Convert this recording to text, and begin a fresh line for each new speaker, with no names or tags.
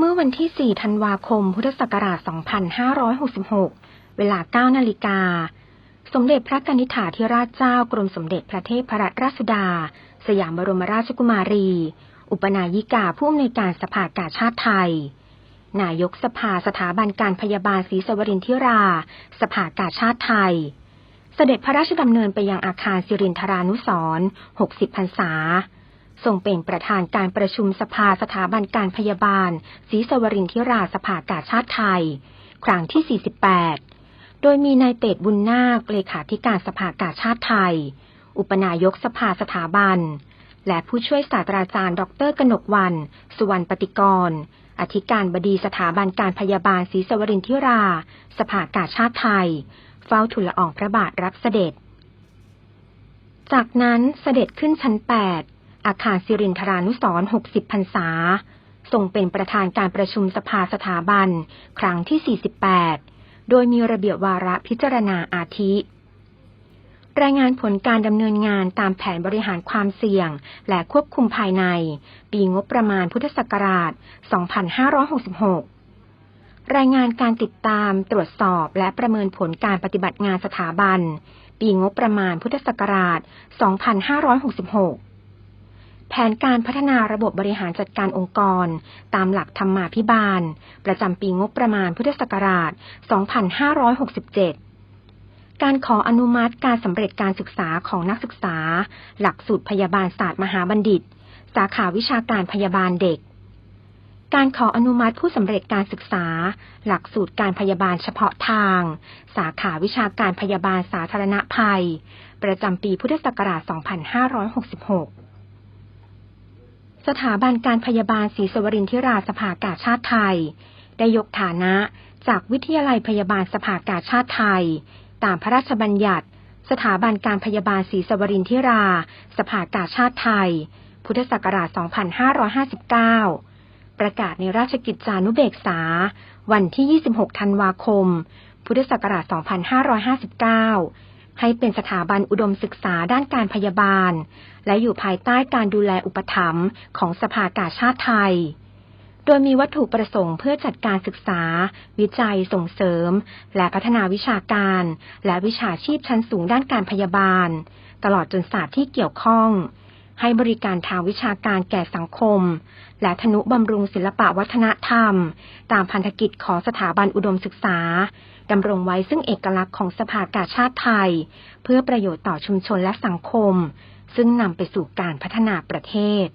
เมื่อวันที่ 4 ธันวาคม พุทธศักราช 2566 เวลา 9 นาฬิกา สมเด็จพระกนิษฐาธิราชเจ้ากรมสมเด็จพระเทพรัตนราชสุดา สยามบรมราชกุมารี อุปนายิกาผู้อำนวยการสภากาชาติไทย นายกสภาสถาบันการพยาบาลศรีสวรินทิรา สภากาชาติไทย เสด็จพระราชดำเนินไปยังอาคารสิรินทรานุสรณ์60 พรรษา ทรงเป็นประธานการประชุมสภาสถาบันการพยาบาลศรีสวรินทิราสภากาชาติไทย ครั้งที่ 48 โดยมีนายเตดบุญนาคเลขาธิการสภากาชาติไทย อุปนายกสภาสถาบัน และผู้ช่วยศาสตราจารย์ ดรกนกวัน สุวรรณปฏิกร อธิการบดีสถาบันการพยาบาลศรีสวรินทิรา สภากาชาติไทย เฝ้าทูลละอองพระบาทรับเสด็จ จากนั้นเสด็จขึ้นชั้น 8 อาคารสิรินทรานุสร60พรรษา ทรงเป็นประธานการประชุมสภาสถาบัน ครั้งที่ 48 โดยมีระเบียบวาระพิจารณาอาทิ รายงานผลการดำเนินงานตามแผนบริหารความเสี่ยง และควบคุมภายใน ปีงบประมาณพุทธศักราช 2566รายงานการติดตามตรวจสอบและประเมินผลการปฏิบัติงานสถาบัน ปีงบประมาณพุทธศักราช 2566 แผนการพัฒนาระบบบริหารจัดการองค์กร ตามหลักธรรมาภิบาล ประจำปีงบประมาณพุทธศักราช 2567 การขออนุมัติการสำเร็จการศึกษาของนักศึกษา หลักสูตรพยาบาลศาสตร์มหาบัณฑิต สาขาวิชาการพยาบาลเด็ก การขออนุมัติผู้สำเร็จการศึกษา หลักสูตรการพยาบาลเฉพาะทาง สาขาวิชาการพยาบาลสาธารณภัย ประจำปีพุทธศักราช 2566 สถาบันการพยาบาลศรีสวรินทิราสภากาชาติไทย ได้ยกฐานะจากวิทยาลัยพยาบาลสภากาชาติไทย ตามพระราชบัญญัติ สถาบันการพยาบาลศรีสวรินทิรา สภากาชาติไทย พุทธศักราช 2559 ประกาศในราชกิจจานุเบกษา วันที่ 26 ธันวาคม พุทธศักราช 2559 ให้เป็นสถาบันอุดมศึกษาด้านการพยาบาล และอยู่ภายใต้การดูแลอุปถัมภ์ของสภากาชาติไทย โดยมีวัตถุประสงค์เพื่อจัดการศึกษา วิจัยส่งเสริม และพัฒนาวิชาการ และวิชาชีพชั้นสูงด้านการพยาบาล ตลอดจนศาสตร์ที่เกี่ยวข้อง ให้บริการทางวิชาการแก่สังคม และทนุบำรุงศิลปะวัฒนธรรม ตามพันธกิจของสถาบันอุดมศึกษาดำรงไว้ซึ่งเอกลักษณ์ของสภากาชาติไทย เพื่อประโยชน์ต่อชุมชนและสังคม ซึ่งนำไปสู่การพัฒนาประเทศ